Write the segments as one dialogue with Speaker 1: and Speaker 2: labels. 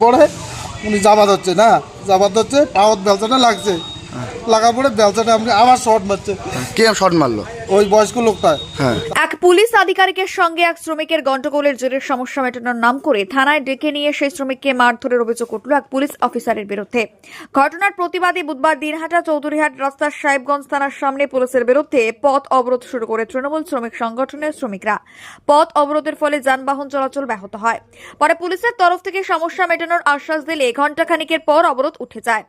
Speaker 1: পরে উনি জামাত হচ্ছে না? জামাত হচ্ছে পাওয়ার বেলচাটা লাগছে। লাগা পরে বেলচাটা আপনি আবার শর্ট মারছে।
Speaker 2: কে শর্ট মারলো?
Speaker 1: ওই বয়স্ক লোকটা
Speaker 2: হ্যাঁ।
Speaker 3: এক পুলিশ আধিকারিকের সঙ্গে এক শ্রমিকের গন্ডগোলের জেরের সমস্যা মেটানোর নাম করে থানায় ডেকে নিয়ে সেই শ্রমিককে মারধরের অভিযোগ উঠল এক পুলিশ অফিসারের বিরুদ্ধে। ঘটনার প্রতিবাদে বুধবার দিনহাটা চৌধুরীহাট রাস্তার সাহেবগঞ্জ থানার সামনে পুলিশের বিরুদ্ধে পথ অবরোধ শুরু করে তৃণমূল শ্রমিক সংগঠনের শ্রমিকরা। পথ অবরোধের ফলে যানবাহন চলাচল ব্যাহত হয়। পরে পুলিশের তরফ থেকে সমস্যা মেটানোর আশ্বাস দিলে ঘণ্টাখানিকের পর অবরোধ উঠে যায়।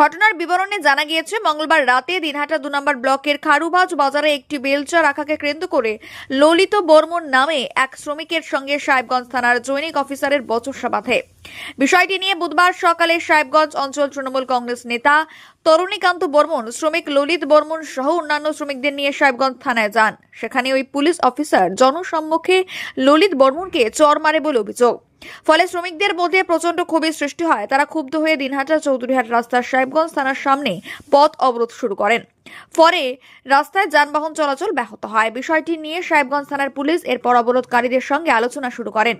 Speaker 3: ঘটনার বিবরণে জানা গিয়েছে মঙ্গলবার রাতে দিনহাটা দু নম্বর ব্লকের খারুবাজ বাজারে একটি বেলচা রাখাকে কেন্দ্র করে ললিত বর্মন নামে এক শ্রমিকের সঙ্গে সাহেবগঞ্জ থানার জৈনিক অফিসারের বচসা বাঁধে। বিষয়টি নিয়ে বুধবার সকালে সাহেবগঞ্জ অঞ্চল তৃণমূল কংগ্রেস নেতা তরুণীকান্ত বর্মন শ্রমিক ললিত বর্মন সহ অন্যান্য শ্রমিকদের নিয়ে সাহেবগঞ্জ থানায় যান। সেখানে ওই পুলিশ অফিসার জনসম্মুখে ললিত বর্মনকে চর মারে বলে অভিযোগ। ফলে শ্রমিকদের মধ্যে প্রচণ্ড ক্ষোভের সৃষ্টি হয়। তারা ক্ষুব্ধ হয়ে দিনহাটা চৌধুরীহাট রাস্তার সাহেবগঞ্জ থানার সামনে পথ অবরোধ শুরু করেন। পরে রাস্তায় যানবাহন চলাচল ব্যাহত হয়। বিষয়টি নিয়ে সাহেবগঞ্জ থানার পুলিশ এরপর অবরোধকারীদের সঙ্গে আলোচনা শুরু করেন।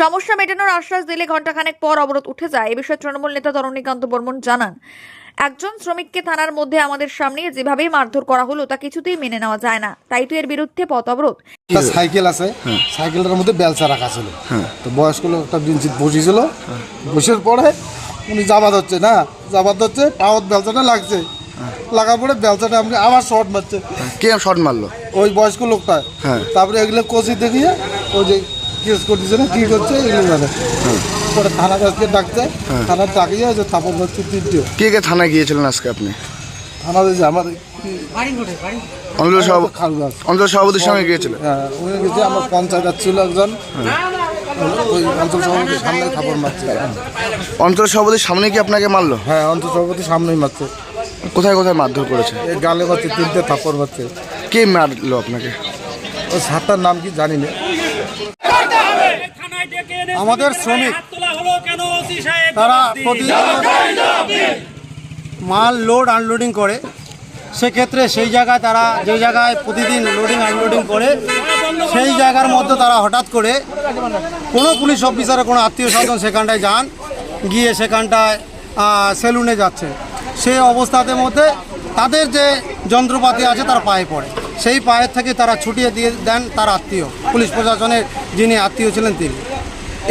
Speaker 3: সমস্যা মেটানোর আশ্বাস দিলে ঘণ্টাখানেক পর অবরোধ উঠে যায়। এ বিষয়ে তৃণমূল নেতা তরণীকান্ত বর্মন জানান। একজন শ্রমিককে থানার মধ্যে আমাদের সামনে যেভাবে মারধর করা হলো তা কিছুতেই মেনে নেওয়া যায় না। তাই তো এর বিরুদ্ধে পথ অবরোধ।
Speaker 1: সাইকেল আছে সাইকেলটার মধ্যে বেলচা রাখা ছিল। তো বয়স্ক লোকটা একটা বসেছিল। বসের পরে উনি জামাত হচ্ছে না? জামাত হচ্ছে পাওয়ার বেলচাটা লাগছে। লাগার পরে বেলচাটা আপনি আবার শর্ট মারছে।
Speaker 2: কে শর্ট মারলো?
Speaker 1: ওই বয়স্ক লোকটা।
Speaker 2: হ্যাঁ।
Speaker 1: তারপরে এগুলো কচি দেখিয়ে ওই যে কেস করতেছে না কি করছে এগুলো জানে। পরে থানা কাছকে ডাকছে। থানা ডাকিয়ে ওই যে থাপড় মারছে তিনটে।
Speaker 2: কে কে থানায় গিয়েছিলেন আজকে আপনি?
Speaker 1: থানা যে আমার
Speaker 2: অঞ্চল সভাপতি অঞ্চল সভাপতির সঙ্গে গিয়েছিলেন?
Speaker 1: হ্যাঁ ওখানে গেছে আমার পঞ্চায়েত ছিল একজন। ওই অঞ্চল সভাপতির সামনে খাবার মারছে।
Speaker 2: অঞ্চল সভাপতির সামনে কি আপনাকে মারলো?
Speaker 1: হ্যাঁ অঞ্চল সভাপতির সামনেই মারছে।
Speaker 2: কোথায় কোথায় মারধর করেছে?
Speaker 1: এই গালে মারছে তিনটে থাপ্পড় মারছে।
Speaker 2: কে মারলো আপনাকে?
Speaker 1: ওই সাতটার নাম কি জানি না।
Speaker 4: আমাদের শ্রমিক।
Speaker 5: তারা
Speaker 4: প্রতিদিন মাল লোড আনলোডিং করে। সেক্ষেত্রে সেই জায়গায় তারা যে জায়গায় প্রতিদিন লোডিং আনলোডিং করে সেই জায়গার মধ্যে তারা হঠাৎ করে কোনো পুলিশ অফিসারের কোনো আত্মীয় স্বজন সেখানটায় যান গিয়ে সেখানটায় সেলুনে যাচ্ছে। সেই অবস্থাতে মধ্যে তাদের যে যন্ত্রপাতি আছে তার পায়ে পড়ে। সেই পায়ের থেকে তারা ছুটিয়ে দিয়ে দেন তার আত্মীয়। পুলিশ প্রশাসনের যিনি আত্মীয় ছিলেন তিনি।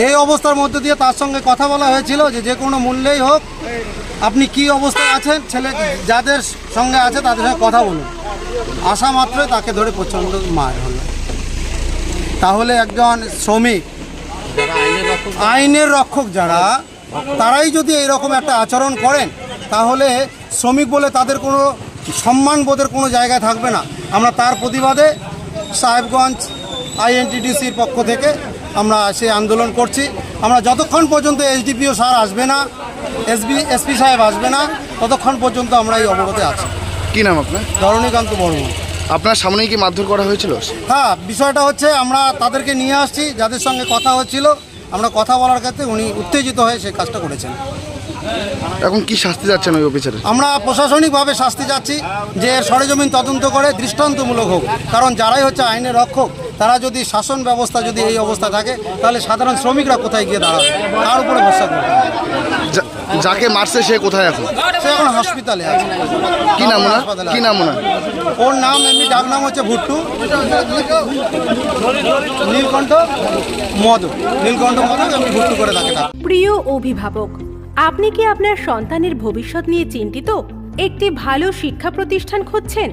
Speaker 4: এই অবস্থার মধ্যে দিয়ে তার সঙ্গে কথা বলা হয়েছিল যে যে কোনো মূল্যেই হোক, আপনি কি অবস্থায় আছেন, ছেলে যাদের সঙ্গে আছে তাদের সঙ্গে কথা বলুন। আসা মাত্রই তাকে ধরে প্রচণ্ড মার হলো। তাহলে একজন শ্রমিক, আইনের রক্ষক যারা, তারাই যদি এইরকম একটা আচরণ করেন, তাহলে শ্রমিক বলে তাদের কোনো সম্মান বোধের কোনো জায়গায় থাকবে না। আমরা তার প্রতিবাদে সাহেবগঞ্জ আইএনটিডিসির পক্ষ থেকে আমরা সেই আন্দোলন করছি। আমরা যতক্ষণ পর্যন্ত এসডিপিও স্যার আসবে না এসবি এসপি সাহেব আসবে না ততক্ষণ পর্যন্ত আমরা এই অবরোধে আছি।
Speaker 2: কি নাম আপনার?
Speaker 4: ধরণীকান্ত বর্মন।
Speaker 2: আপনার সামনেই কি মারধর করা হয়েছিল?
Speaker 4: হ্যাঁ বিষয়টা হচ্ছে আমরা তাদেরকে নিয়ে আসছি যাদের সঙ্গে কথা হচ্ছিল আমরা কথা বলার ক্ষেত্রে উনি উত্তেজিত হয়ে সেই কাজটা করেছেন।
Speaker 2: এখন কি শাস্তি যাচ্ছেন ওই অফিসারের?
Speaker 4: আমরা প্রশাসনিকভাবে শাস্তি যাচ্ছি যে সরেজমিন তদন্ত করে দৃষ্টান্তমূলক হোক কারণ যারাই হচ্ছে আইনের রক্ষক তারা যদি শাসন ব্যবস্থা যদি এই অবস্থা থাকে তাহলে সাধারণ শ্রমিকরা কোথায় গিয়ে দাঁড়াবে? তার উপরে ভরসা করবে।
Speaker 2: যাকে মারছে সে কোথায় এখন?
Speaker 4: সে এখন হসপিটালে আছে।
Speaker 2: কি নাম ওনার? কি নাম ওনার?
Speaker 4: ওর নাম এমনি ডাক নাম হচ্ছে ভুট্টু। নীলকণ্ঠ মধু। নীলকণ্ঠ মধু এমনি ভুট্টু করে তাকে
Speaker 6: প্রিয় অভিভাবক আপনি কি আপনার সন্তানের ভবিষ্যৎ নিয়ে চিন্তিত? একটি ভালো শিক্ষা প্রতিষ্ঠান খুঁজছেন?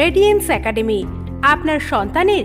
Speaker 6: রেডিয়েন্স একাডেমি আপনার সন্তানের